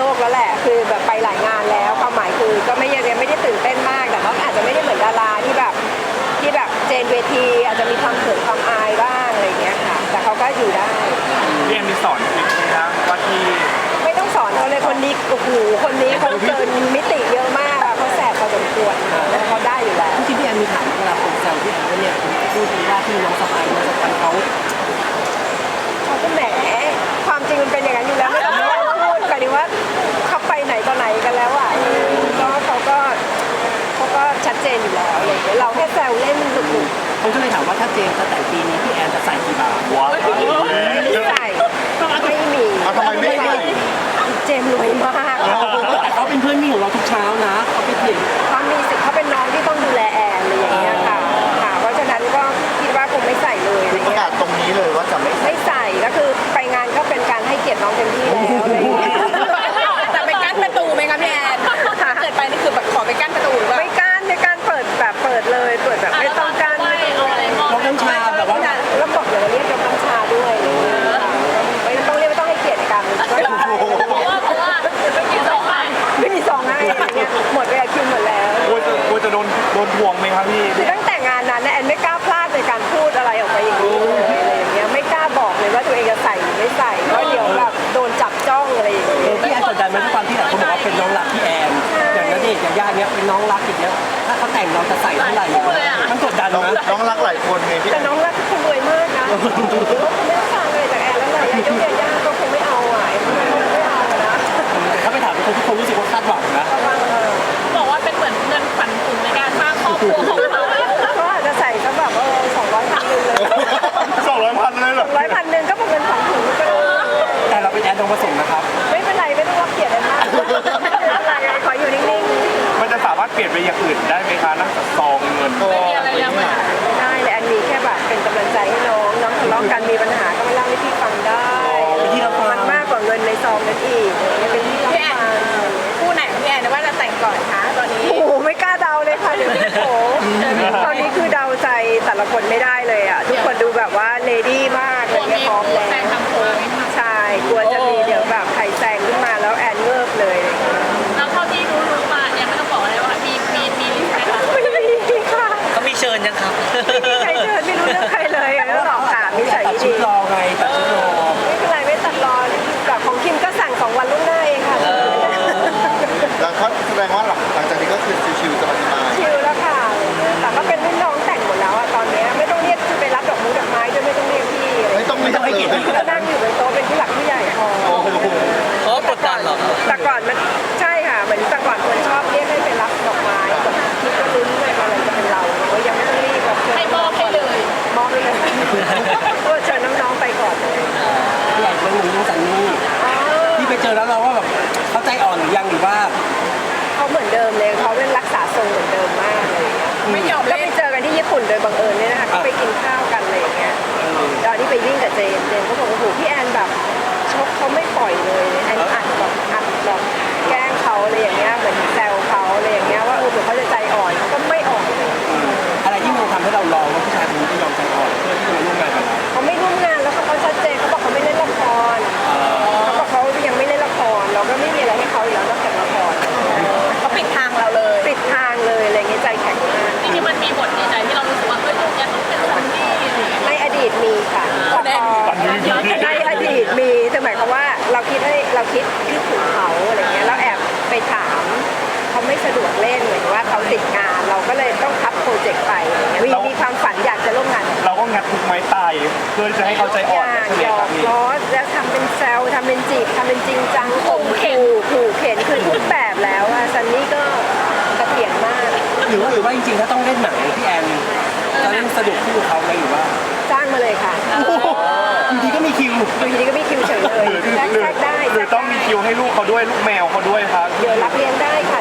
ลกแล้วแหละ คือแบบไปหลายงานแล้วความหมายคือก็ไม่ยังไม่ได้ตื่นเต้นมากแต่ว่าอาจจะไม่ได้เหมือนดาราที่แบบที่แบบเจนเวที อาจจะมีความเขินความอายบ้างอะไรอย่างเงี้ยค่ะ แต่เขาก็อยู่ได้พี่แอนมีสอนทริคไหมคะว่าที่ ไม่ต้องสอนเขาเลยคนนี้โอ้โหคนนี้เขาเกินมิติเยอะมากอะเขาแสบพอสมควรแล้วเขาได้อยู่แล้ว ที่พี่แอนมีถามเวลาคนแซวพี่แอนว่าเนี่ยพูดว่าที่น้องสะพายน้องสะพายเขาเขา ก็แหมความจริงมันเป็นอย่างนั้นอยู่แล้วไม่ต้องมาพูดหมายถึงว่าเขาไปไหนต่อไหนกันแล้วอะก็เขาก็เขาก็ชัดเจนอยู่แล้วอะไรอย่างเงี้ยเราแค่แซวเล่นสนุกผมก็เลยถามว่าถ้าเจมส์จะแต่งปีนี้พี่แอนจะใส่กี่บาทว้าวๆไม่ใส่ไม่มีเอาทำไมไม่ใส่ เจมส์รวยมาก แต่เขาเป็นเพื่อนมิ่งของเราทุกเช้านะเขาเป็นเด็กเข นโดนทวงไหมครับพี่ คือตั้งแต่งานนั้นนะแอนไม่กล้าพลาดในการพูดอะไรออกไปอย่างนี้เลยอะไรอย่างเงี้ยไม่กล้าบอกเลยว่าตัวเองจะใส่หรือไม่ใส่เพราะเดี๋ยวแบบโดนจับจ้องอะไรอย่างเอเงี้อยพี่แอนกดดันไหมทุกความที่หลายคนบอกว่าเป็นน้องรักพี่แอนอย่างนั้นเด็กอย่างย่าเนี้ยเป็นน้องรักอย่างเงี้ยถ้าเขาแต่งเราจะใส่เท่าไหร่มันกดดันน้องนะน้องรักหลายคนไงพี่แต่น้องรักเขารวยมากนะเขาคงไม่ต้องการอะไรจากแอนแล้วแหละยายกยาย่าก็คงไม่เอา อย่างอื่นได้ไหมคะนอกจากซองเงินไม่มีอะไรแล้วมันๆไม่ได้เลยอันนี้แค่แบบเป็นกำลังใจให้น้องน้องทะเลาะกันมีปัญหาก็มาเล่าให้พี่ฟังได้เป็นที่เราฟัมันงมากกว่าเงินในซองนั้นอีกเป็นที่รับพี่แอนฟังคู่ไหนของพี่แอนว่าจะแต่งก่อนคะตอนนี้โอ้โหไม่กล้าเดาเลยค่ะเดี๋ยวพี่โผตอนนี้คือเดาใจแต่ละคนไม่ได้ อไงตัดชุดรอไม่เป็นไรไม่ตัดรอนแบบของคิมก็สั่งสองวันล่วงหน้าเองค่ะ แล้วเขาแสดงว่าหลังหลังจากนี้ก็คือชิวๆสบาย ว่า เขาเหมือนเดิมเลยเขาเป็นรักษาทรงเหมือนเดิมมากเลยไม่ยอมก็เล่ไปนเจอกันที่ญี่ปุ่นโดยบังเอิญเนี่ยนะคะก็ไปกินข้าวกันอะไรอย่างเงี้ยตอนที่ไปวิ่งกับเจนเจนเขาบอกว่าโอ้โหพี่แอน เพื่อจะให้เขาใจอ่อนอยากใช่ไหมหยอครับกพี่ล้อแล้วทำเป็นแซวทำเป็นจีบทำเป็นจริงจังข่มขู่ขู่เข็นคือทุกแบบแล้วอะซันนี่ก็เสถียรมาก หรือว่าหรือว่าจริงๆถ้าต้องเล่นหนังพี่แอนจะเล่นสะดวกคู่กับเขาไหมหรือว่าจ้างมาเลยค่ะอยู่ดีก็มีคิวอยู่ดีๆก็มีคิวเฉยเลยหรือแทรกหรือแทรกได้หรือต้องมีคิวให้ลูกเขาด้วยลูกแมวเขาด้วยครับ เดี๋ยวรับเลี้ยงได้ค่ะ